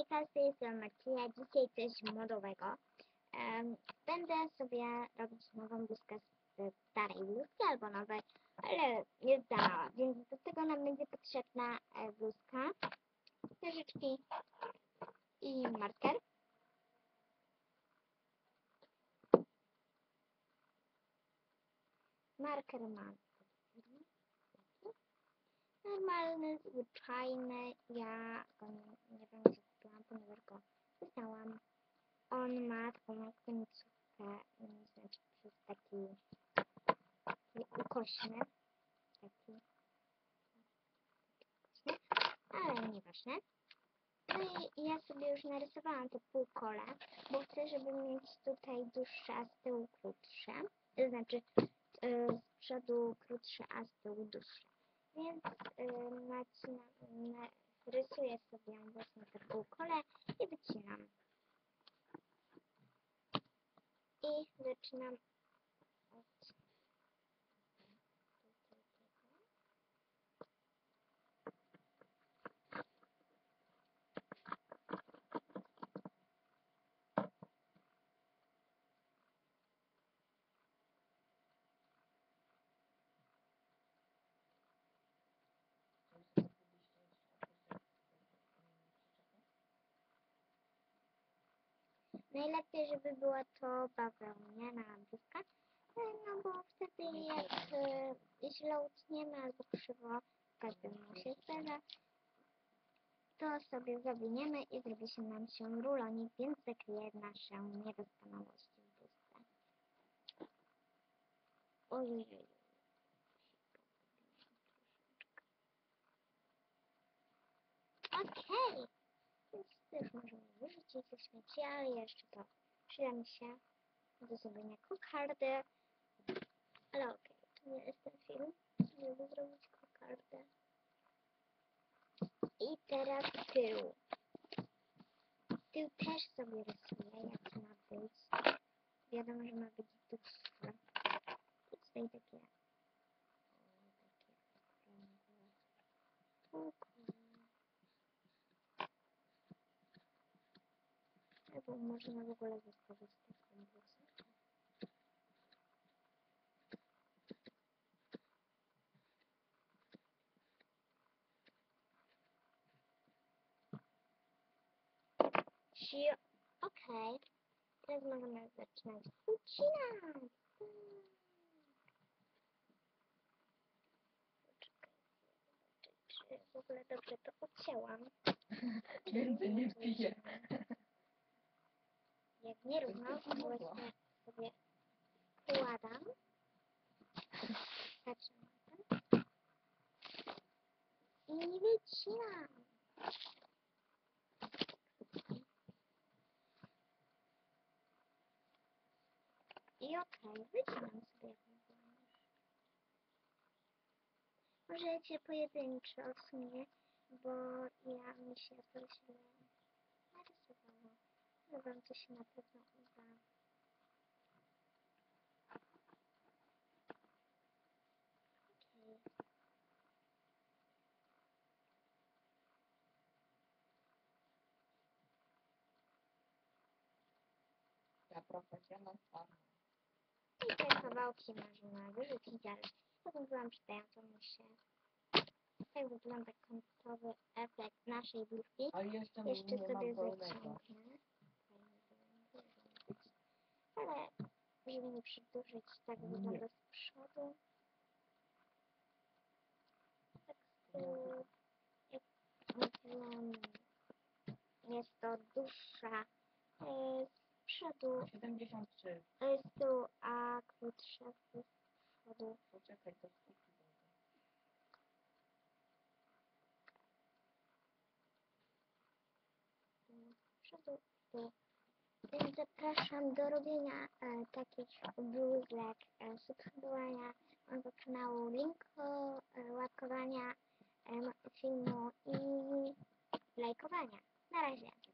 Hejka, z tej strony. Dzisiaj coś modowego. Em, będę sobie robić nową bluzkę z starej bluzki albo nowej, ale jest za więc do tego nam będzie potrzebna e, bluzka, nożyczki i marker. Marker mam normalny, zwyczajny. Ja go nie, nie wiem, ponieważ go dostałam. On ma taką końcówkę, znaczy przez taki, taki ukośny. Taki, ale nieważne. No i ja sobie już narysowałam to półkole, bo chcę, żeby mieć tutaj dłuższe, a z tyłu krótsze. To znaczy y, z przodu krótsze, a z tyłu dłuższe. Więc y, nacinam, na, rysuję sobie właśnie te półkole i wycinam. I zaczynam Najlepiej, żeby była to bawełniana bluzka, e, no bo wtedy jak e, źle utniemy albo krzywo, każdemu się zdarza, to sobie zawiniemy i zrobi się nam się rulonik, więc zakryje naszą niedoskonałość w bluzce. Ojej. Okej. Więc też możemy wyrzucić ze śmieci, ale jeszcze to przyda mi się do zrobienia kokardy. Ale okej, to nie jest ten film, żeby zrobić kokardę. I teraz tył. Tył też sobie rysuję, jak ma być. Wiadomo, że ma być dłuższy. I tutaj takie... Albo można w ogóle wykorzystać ten okej. Teraz możemy zaczynać ucinać. Czy w ogóle dobrze to odcięłam. Więcej nie piję. Jak nierówno, to właśnie sobie. Zaczynam. I wycinam. I okej, wycinam sobie ewentualnie. Możecie pojedyncze w sumie, bo ja mi się to źle. Wam to się na pewno uda. Okej. Ja profesjonal. I te kawałki można wyrzucić, ale potem przydającą mi się. Tak wygląda końcowy efekt naszej. A jeszcze, Jeszcze sobie zaciągnę. Fajnie to będzie. Ale żeby nie przedłużyć, tak wygląda z przodu. Tak z tyłu. Jest to dłuższa e, z przodu, 73. e, z tyłu, a krótsza z przodu. Poczekaj, to skupi będę. z przodu, z tyłu. Więc zapraszam do robienia e, takich bluzek, e, subskrybowania mojego kanału, linku, e, łapkowania e, filmu i lajkowania. Na razie.